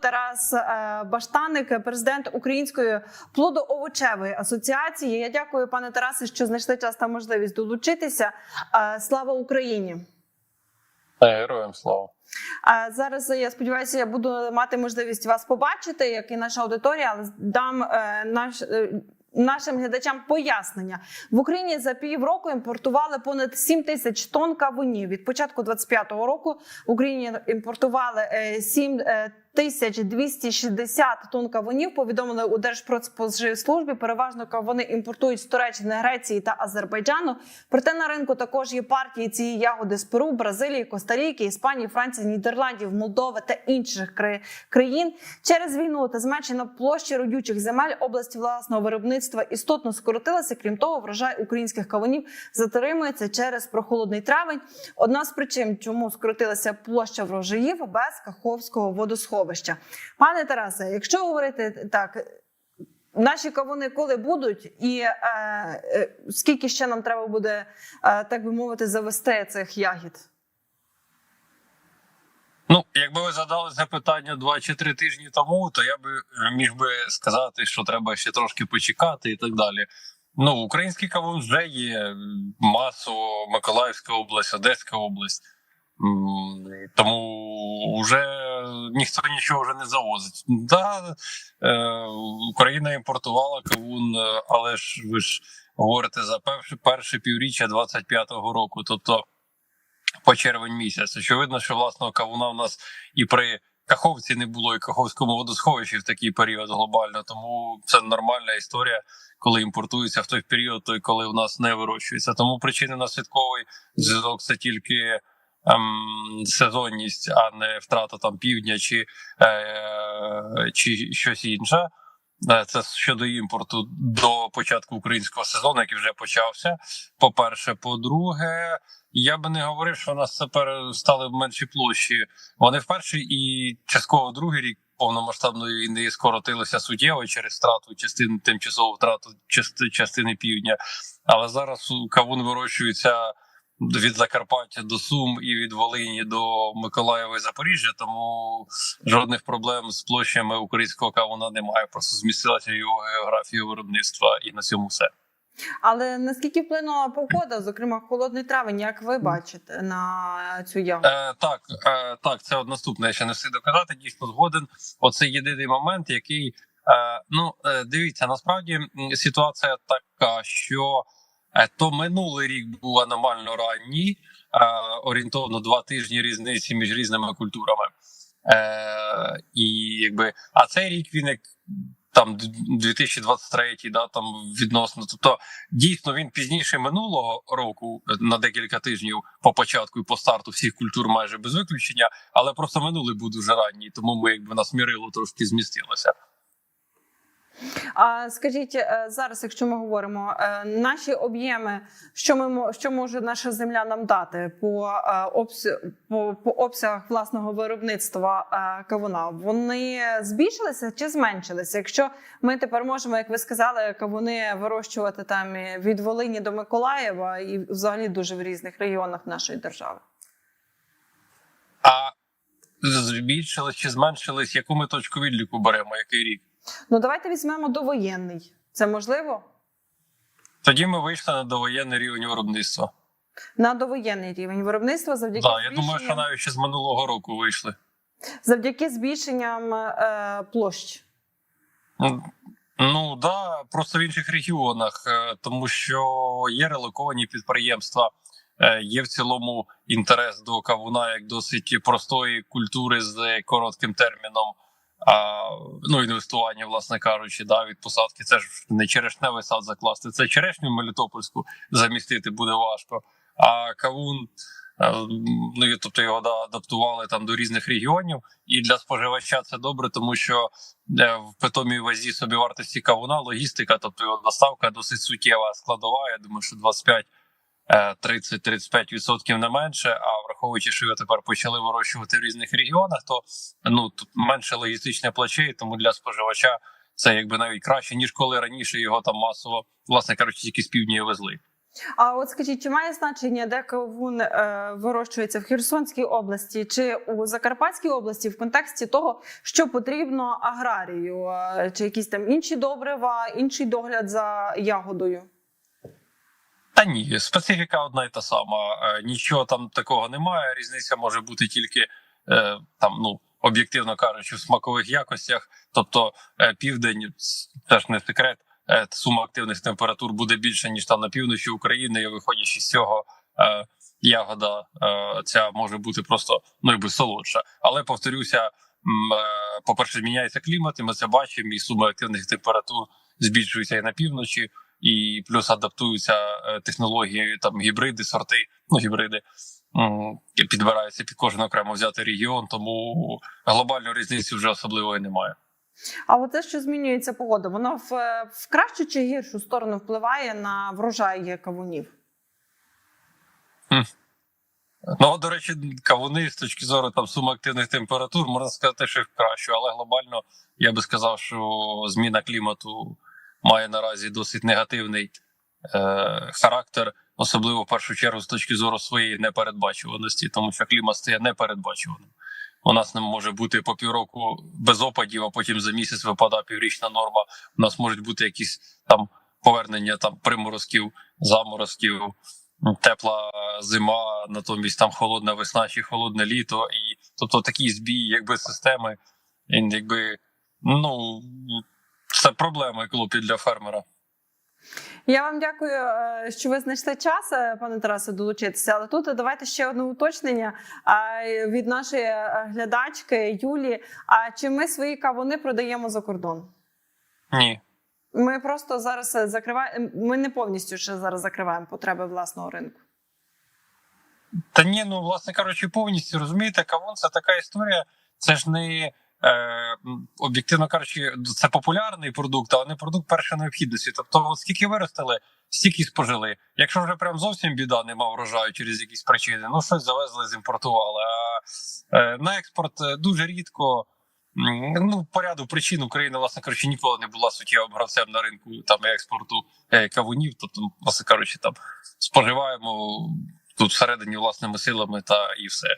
Тарас е, Баштаник, президент Української плодоовочевої асоціації. Я дякую, пане Тарасе, що знайшли час та можливість долучитися. Е, Слава Україні! Героям слава. А зараз я сподіваюся, я буду мати можливість вас побачити, як і наша аудиторія, але дам е, наш. е, Нашим глядачам пояснення в Україні за півроку імпортували понад 7 тисяч тонн кавунів. Від початку 25-го року в Україні імпортували е, 7 е, тисяч 260 тонн кавунів. Повідомили у Держпродспоживслужбі. Переважно кавуни імпортують з Туреччини, Греції та Азербайджану. Проте на ринку також є партії цієї ягоди з Перу, Бразилії, Коста-Ріки, Іспанії, Франції, Нідерландів, Молдови та інших країн. Через війну та зменшення площі родючих земель області власного виробництва істотно скоротилася. Крім того, врожай українських кавунів затримується через прохолодний травень. Одна з причин, чому скоротилася площа врожаїв без Каховського водосховища. Пане Тарасе, якщо говорити так. Наші кавуни коли будуть, і е, е, скільки ще нам треба буде, е, так би мовити, завести цих ягід? Ну, якби ви задали це питання два чи три тижні тому, то я би е, міг би сказати, що треба ще трошки почекати і так далі. Ну, український кавун вже є масово Миколаївська область, Одеська область. Тому вже ніхто нічого вже не завозить. Да, е, Україна імпортувала кавун, е, але ж ви ж говорите за перше, перше півріччя 25-го року, тобто по червень місяць. Очевидно, що власного кавуна в нас і при Каховці не було, і Каховському водосховищі в такий період глобально. Тому це нормальна історія, коли імпортується в той період, той коли в нас не вирощується. Тому причини наслідковий зв'язок це тільки. Ем, сезонність, а не втрата там півдня чи, е, чи щось інше. Е, Це щодо імпорту до початку українського сезону, який вже почався. По-перше, по-друге, я би не говорив, що у нас тепер стали в меншій площі. Вони в перший і частково другий рік повномасштабної війни скоротилися суттєво через втрату частини тимчасову втрату частини півдня. Але зараз кавун вирощується від Закарпаття до Сум і від Волині до Миколаєва і Запоріжжя. Тому жодних проблем з площами українського кавуна немає. Просто змістилася його географія виробництва, і на цьому все. Але наскільки вплинула погода, зокрема холодний травень, як ви бачите на цю ягоду? Е, так, е, так, це от наступне. Я ще не встиг доказати. Дійсно згоден. Оце єдиний момент, який е, ну е, дивіться, насправді ситуація така, що то минулий рік був аномально ранній, е, орієнтовно два тижні різниці між різними культурами. Е, і якби, а цей рік він як там 2023, да, там відносно. Тобто, дійсно він пізніше минулого року е, на декілька тижнів по початку і по старту всіх культур майже без виключення, але просто минулий був дуже ранній, тому ми якби нас мірило трошки змістилося. А скажіть е, зараз, якщо ми говоримо е, наші об'єми, що ми що може наша земля нам дати по е, по, по обсягах власного виробництва кавуна? Вони збільшилися чи зменшилися? Якщо ми тепер можемо, як ви сказали, кавуни вирощувати там від Волині до Миколаєва і взагалі дуже в різних регіонах нашої держави. А збільшились чи зменшились, яку ми точку відліку беремо, який рік? Ну давайте візьмемо довоєнний. Це можливо Тоді ми вийшли на довоєнний рівень виробництва. на довоєнний рівень виробництва завдяки Так, я думаю, що навіть ще з минулого року вийшли. завдяки збільшенням е, площ. Ну, Ну да, просто в інших регіонах, е, тому що є релоковані підприємства, є в цілому інтерес до кавуна як досить простої культури з коротким терміном. А, ну, інвестування, власне кажучи, да, від посадки. Це ж не черешневий сад закласти, це черешню Мелітопольську замістити буде важко. А кавун, е, ну тобто його да, адаптували там до різних регіонів, і для споживача це добре, тому що е, в питомій вазі собівартості кавуна логістика, тобто його доставка досить суттєва складова. Я думаю, що 25 е, 30-35% не менше. А враховуючи, що його тепер почали вирощувати в різних регіонах, то ну тут менше логістичне плече, тому для споживача це якби навіть краще ніж коли раніше його там масово, власне кажучи, тільки з півдня везли. А от скажіть, чи має значення, де кавун е, вирощується в Херсонській області чи у Закарпатській області в контексті того, що потрібно аграрію, Е, чи якісь там інші добрива, інший догляд за ягодою? Та ні, специфіка одна і та сама. Е, Нічого там такого немає. Різниця може бути тільки е, там, ну об'єктивно кажучи, в смакових якостях. Тобто е, південь с- теж не секрет. Сума активних температур буде більше ніж там на півночі України. І виходячи з цього, ягода ця може бути просто ну якби солодша. Але повторюся, е, по-перше, зміняється клімат, і ми це бачимо. І сума активних температур збільшується і на півночі і плюс адаптуються е, технології, там гібриди, сорти, ну гібриди підбираються під кожен окремо взятий регіон, тому глобальної різниці вже особливої немає. А от те, що змінюється погода, воно в, в кращу чи гіршу сторону впливає на врожай кавунів? Ну до речі, кавуни з точки зору там суми активних температур можна сказати, що в кращу, але глобально я би сказав, що зміна клімату має наразі досить негативний е, характер, особливо в першу чергу з точки зору своєї непередбачуваності, тому що клімат стає непередбачуваним. У нас не може бути по півроку без опадів, а потім за місяць випадає піврічна норма. У нас можуть бути якісь там повернення там приморозків, заморозків, тепла зима, натомість там холодна весна чи холодне літо, і тобто такі збій, якби системи, якби ну це проблема клопіт для фермера. Я вам дякую, е, що ви знайшли час, е, пане Тарасе, долучитися. Але тут давайте ще одне уточнення від нашої е, глядачки Юлі. А чи ми свої кавуни продаємо за кордон? Ні. Ми просто зараз закриваємо. Ми не повністю ще зараз закриваємо потреби власного ринку. Та ні, ну власне кажучи, повністю розумієте, кавун це така історія. Це ж не об'єктивно кажучи, це популярний продукт, але не продукт першої необхідності. Тобто, скільки виростили, стільки спожили. Якщо вже прям зовсім біда, нема врожаю через якісь причини, ну щось завезли, зімпортували. А е, на експорт е, дуже рідко. Ну, по ряду причин Україна, власне кажучи, ніколи не була суттєвим гравцем на ринку там експорту е, кавунів. Тобто, власне кажучи, там споживаємо тут всередині власними силами та і все.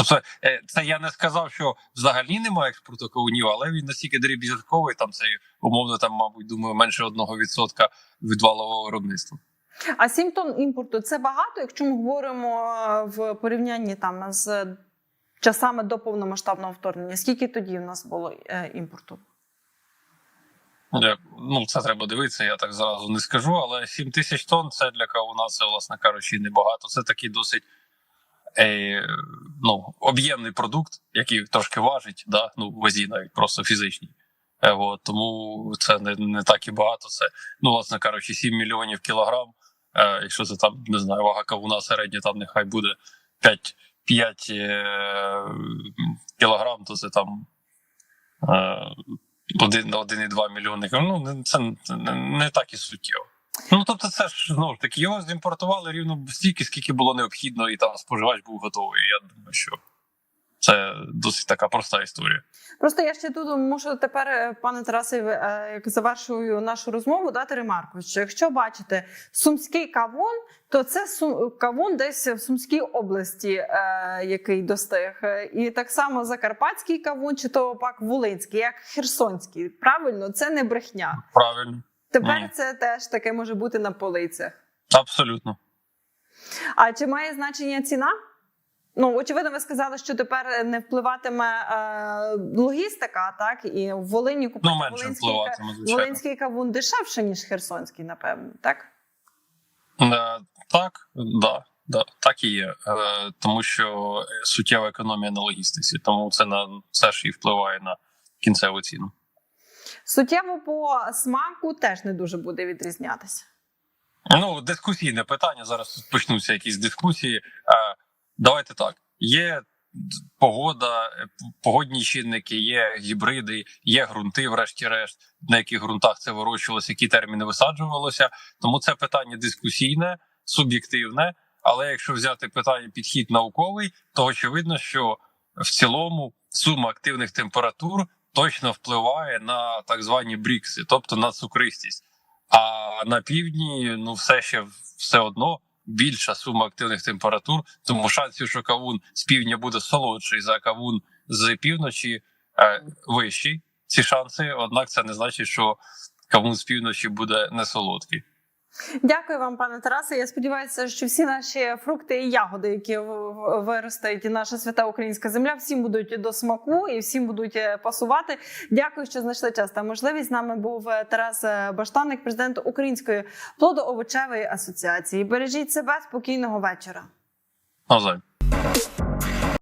Тобто, е, це я не сказав, що взагалі немає експорту кавунів, але він настільки дріб'язковий, там це умовно, там, мабуть, думаю, менше одного відсотка від валового виробництва. А 7 тонн імпорту це багато, якщо ми говоримо е, в порівнянні там з часами до повномасштабного вторгнення. Скільки тоді в нас було е, імпорту? Ну, це треба дивитися, я так зразу не скажу. Але 7 тисяч тонн це для кавуна, це, власне кажучи, небагато. Це такий досить е, ну, об'ємний продукт, який трошки важить, да? ну, вазі навіть просто фізичній. Е, тому це не, не так і багато. Це, ну, власне кажучи, 7 мільйонів кілограм. Е, якщо це там, не знаю, вага кавуна середня, там нехай буде 5, 5 е, кілограм, то це там. Е, 1,2 мільйони. Ну це не так і суттєво. Ну тобто, це ж знову ж таки його зімпортували рівно стільки, скільки було необхідно, і там споживач був готовий. Я думаю, що це досить така проста історія. Просто я ще тут мушу тепер, е, пане Тарасе, е, як завершую нашу розмову, дати ремарку. Що якщо бачите сумський кавун, то це сум кавун десь в Сумській області, е, який достиг, і так само закарпатський кавун, чи то пак Волинський, як Херсонський. Правильно, це не брехня. Правильно, Тепер Ні. це теж таке може бути на полицях. абсолютно. А чи має значення ціна? Ну, очевидно, ви сказали, що тепер не впливатиме е, логістика, так? І в Волині купити Ну менше волинський, волинський кавун дешевше, ніж херсонський, напевно, так? Е, так, да, да, так і є. Е, тому що суттєва економія на логістиці, тому це на це ж і впливає на кінцеву ціну. Суттєво по смаку теж не дуже буде відрізнятися. Ну, дискусійне питання. Зараз почнуться якісь дискусії. Е, Давайте так: є погода, е, погодні чинники, є гібриди, є ґрунти, врешті-решт, на яких ґрунтах це вирощувалося, які терміни висаджувалося. Тому це питання дискусійне, суб'єктивне. Але якщо взяти питання підхід науковий, то очевидно, що в цілому сума активних температур точно впливає на так звані брікси, тобто на цукристість. А на півдні ну все ще все одно більша сума активних температур, тому шансів, що кавун з півдня буде солодший за кавун з півночі, е, вищі ці шанси. Однак це не значить, що кавун з півночі буде не солодкий. Дякую вам, пане Тарасе. Я сподіваюся, що всі наші фрукти і ягоди, які виростають, і наша свята українська земля, всім будуть до смаку і всім будуть е, пасувати. Дякую, що знайшли час та можливість. З нами був е, Тарас е, Баштанник, президент Української плодоовочевої асоціації. Бережіть себе спокійного вечора. Навзаєм.